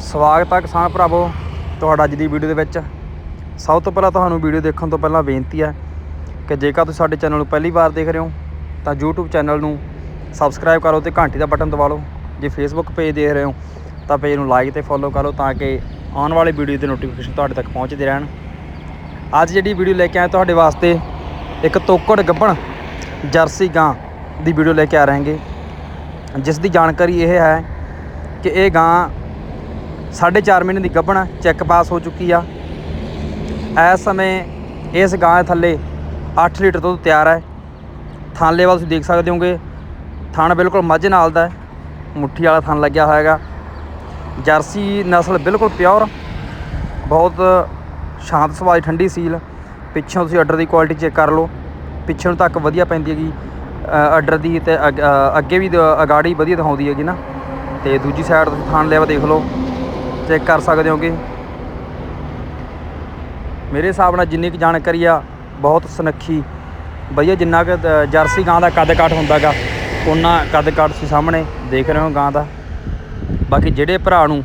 ਸਵਾਗਤ ਹੈ ਕਿਸਾਨ ਭਰਾਵੋ ਤੁਹਾਡਾ ਅੱਜ ਦੀ ਵੀਡੀਓ ਦੇ ਵਿੱਚ। ਸਭ ਤੋਂ ਪਹਿਲਾਂ ਤੁਹਾਨੂੰ ਵੀਡੀਓ ਦੇਖਣ ਤੋਂ ਪਹਿਲਾਂ ਬੇਨਤੀ ਹੈ ਕਿ ਜੇਕਰ ਤੁਸੀਂ ਸਾਡੇ ਚੈਨਲ ਨੂੰ ਪਹਿਲੀ ਵਾਰ ਦੇਖ ਰਹੇ ਹੋ, ਤਾਂ YouTube ਚੈਨਲ ਨੂੰ ਸਬਸਕ੍ਰਾਈਬ ਕਰੋ ਤੇ ਘੰਟੀ ਦਾ ਬਟਨ ਦਬਾ ਲਓ। ਜੇ Facebook ਪੇਜ ਦੇਖ ਰਹੇ ਹੋ, ਤਾਂ ਪੇਜ ਨੂੰ ਲਾਈਕ ਤੇ ਫੋਲੋ ਕਰੋ ਤਾਂ ਕਿ ਆਉਣ ਵਾਲੇ ਵੀਡੀਓ ਦੇ ਨੋਟੀਫਿਕੇਸ਼ਨ ਤੁਹਾਡੇ ਤੱਕ ਪਹੁੰਚਦੇ ਰਹਿਣ। ਅੱਜ ਜਿਹੜੀ ਵੀਡੀਓ ਲੈ ਕੇ ਆਏ ਤੁਹਾਡੇ ਵਾਸਤੇ, ਇੱਕ ਤੋਕੜ ਗੱਬਣ ਜਰਸੀ ਗਾਂ ਦੀ ਵੀਡੀਓ ਲੈ ਕੇ ਆ ਰਹੇ ਜਿਸ ਦੀ ਜਾਣਕਾਰੀ ਇਹ ਹੈ ਕਿ ਇਹ ਗਾਂ ਸਾਢੇ ਚਾਰ ਮਹੀਨੇ ਦੀ ਗੱਭਣ ਚੈੱਕ ਪਾਸ ਹੋ ਚੁੱਕੀ ਆ। ਇਸ ਸਮੇਂ ਇਸ ਗਾਂ ਦੇ ਥੱਲੇ 8 ਲੀਟਰ ਦੁੱਧ ਤਿਆਰ ਹੈ ਥਣ ਲੈਵਲ ਤੁਸੀਂ ਦੇਖ ਸਕਦੇ ਹੋਗੇ। ਥਣ ਬਿਲਕੁਲ ਮੱਝ ਨਾਲ ਦਾ ਹੈ। ਮੁੱਠੀ ਵਾਲਾ ਥਣ ਲੱਗਿਆ ਹੋਇਆ ਹੈਗਾ। ਜਰਸੀ ਨਸਲ ਬਿਲਕੁਲ ਪਿਓਰ ਬਹੁਤ ਸ਼ਾਂਤ ਸੁਭਾਅ ਦੀ ਠੰਡੀ ਸੀਲ। ਪਿੱਛੋਂ ਤੁਸੀਂ ਆਰਡਰ ਦੀ ਕੁਆਲਿਟੀ ਚੈੱਕ ਕਰ ਲਓ। ਪਿੱਛੇ ਨੂੰ ਤੱਕ ਵਧੀਆ ਪੈਂਦੀ ਹੈਗੀ। ਆਰਡਰ ਦੀ ਤੇ ਅੱਗ- ਅੱਗੇ ਵੀ ਅਗਾੜੀ ਵਧੀਆ ਦਿਖਾਉਂਦੀ ਹੈਗੀ ਨਾ। ਤੇ ਦੂਜੀ ਸਾਈਡ ਤੁਸੀਂ ਥਾਣ ਲੈਵਲ ਦੇਖ ਲਓ। ਚੈੱਕ ਕਰ ਸਕਦੇ ਹੋਗੇ ਮੇਰੇ ਹਿਸਾਬ ਨਾਲ ਜਿੰਨੀ ਕੁ ਜਾਣਕਾਰੀ ਆ, ਬਹੁਤ ਸੁਨੱਖੀ। ਵਧੀਆ ਜਿੰਨਾ ਕਿ ਜਰਸੀ ਗਾਂ ਦਾ ਕੱਦ ਕਾਠ ਹੁੰਦਾਗਾ ਉਹਨਾਂ ਕੱਦ ਕਾਠ ਤੁਸੀਂ ਸਾਹਮਣੇ ਦੇਖ ਰਹੇ ਹੋ ਗਾਂ ਦਾ। ਬਾਕੀ ਜਿਹੜੇ ਭਰਾ ਨੂੰ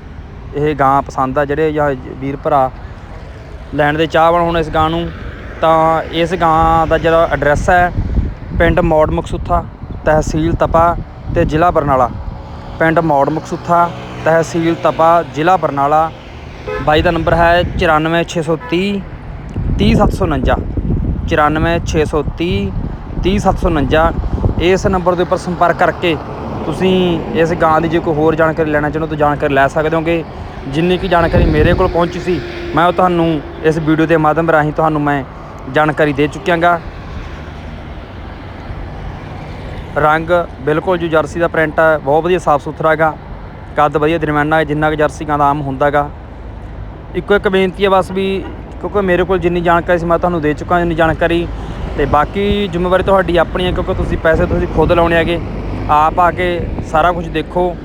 ਇਹ ਗਾਂ ਪਸੰਦ ਆ, ਜਿਹੜੇ ਜਾਂ ਵੀਰ ਭਰਾ ਲੈਣ ਦੇ ਚਾਹਵਾਨ ਹੁਣ ਇਸ ਗਾਂ ਨੂੰ, ਤਾਂ ਇਸ ਗਾਂ ਦਾ ਜਿਹੜਾ ਐਡਰੈਸ ਹੈ, ਪਿੰਡ ਮੌੜ ਮਕਸੂਥਾ, ਤਹਿਸੀਲ ਤਪਾ ਤੇ ਜ਼ਿਲ੍ਹਾ ਬਰਨਾਲਾ। ਪਿੰਡ ਮੌੜ ਮਕਸੂਥਾ ਤਹਿਸੀਲ ਤਪਾ ਜ਼ਿਲ੍ਹਾ ਬਰਨਾਲਾ। ਬਾਈ ਦਾ ਨੰਬਰ ਹੈ 94630 30749 94630 30749 ਇਸ ਨੰਬਰ ਦੇ ਉੱਪਰ ਸੰਪਰਕ ਕਰਕੇ ਤੁਸੀਂ ਇਸ ਗਾਂ ਦੀ ਜੇ ਕੋਈ ਹੋਰ ਜਾਣਕਾਰੀ ਲੈਣਾ ਚਾਹੁੰਦੇ ਹੋ ਤਾਂ ਜਾਣਕਾਰੀ ਲੈ ਸਕਦੇ ਹੋਗੇ। ਜਿੰਨੀ ਕੀ ਜਾਣਕਾਰੀ ਮੇਰੇ ਕੋਲ ਪਹੁੰਚੀ ਸੀ, ਮੈਂ ਉਹ ਤੁਹਾਨੂੰ ਇਸ ਵੀਡੀਓ ਦੇ ਮਾਧਿਅਮ ਰਾਹੀਂ ਤੁਹਾਨੂੰ ਮੈਂ ਜਾਣਕਾਰੀ ਦੇ ਚੁੱਕਿਆਂਗਾ। ਰੰਗ ਬਿਲਕੁਲ ਜੋ ਜਰਸੀ ਦਾ ਪ੍ਰਿੰਟ ਹੈ, ਬਹੁਤ ਵਧੀਆ ਸਾਫ਼ ਸੁਥਰਾ ਹੈਗਾ। ਕੱਦ ਵਧੀਆ ਦਰਮਿਆਨਾ ਹੈ, ਜਿੰਨਾ ਕਿ ਜਰਸੀ ਗਾਂ ਦਾ ਆਮ ਹੁੰਦਾਗਾ। ਇੱਕੋ ਇੱਕ ਬੇਨਤੀ ਹੈ ਬਸ ਵੀ, ਕਿਉਂਕਿ ਮੇਰੇ ਕੋਲ ਜਿੰਨੀ ਜਾਣਕਾਰੀ ਸੀ ਮੈਂ ਤੁਹਾਨੂੰ ਦੇ ਚੁੱਕਾ ਜਿੰਨੀ ਜਾਣਕਾਰੀ। ਤੇ ਬਾਕੀ ਜ਼ਿੰਮੇਵਾਰੀ ਤੁਹਾਡੀ ਆਪਣੀ ਹੈ, ਕਿਉਂਕਿ ਤੁਸੀਂ ਪੈਸੇ ਤੁਸੀਂ ਖੁਦ ਲਾਉਣੇ ਹੈਗੇ। ਆਪ ਆ ਕੇ ਸਾਰਾ ਕੁਝ ਦੇਖੋ।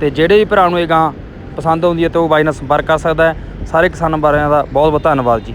ਤੇ ਜਿਹੜੇ ਵੀ ਭਰਾ ਨੂੰ ਇਹ ਗਾਂ ਪਸੰਦ ਆਉਂਦੀ ਹੈ, ਤਾਂ ਉਹ ਬਾਈ ਨਾਲ ਸੰਪਰਕ ਕਰ ਸਕਦਾ ਹੈ। ਸਾਰੇ ਕਿਸਾਨਾਂ ਬਾਰਿਆਂ ਦਾ ਬਹੁਤ ਬਹੁਤ ਧੰਨਵਾਦ ਜੀ।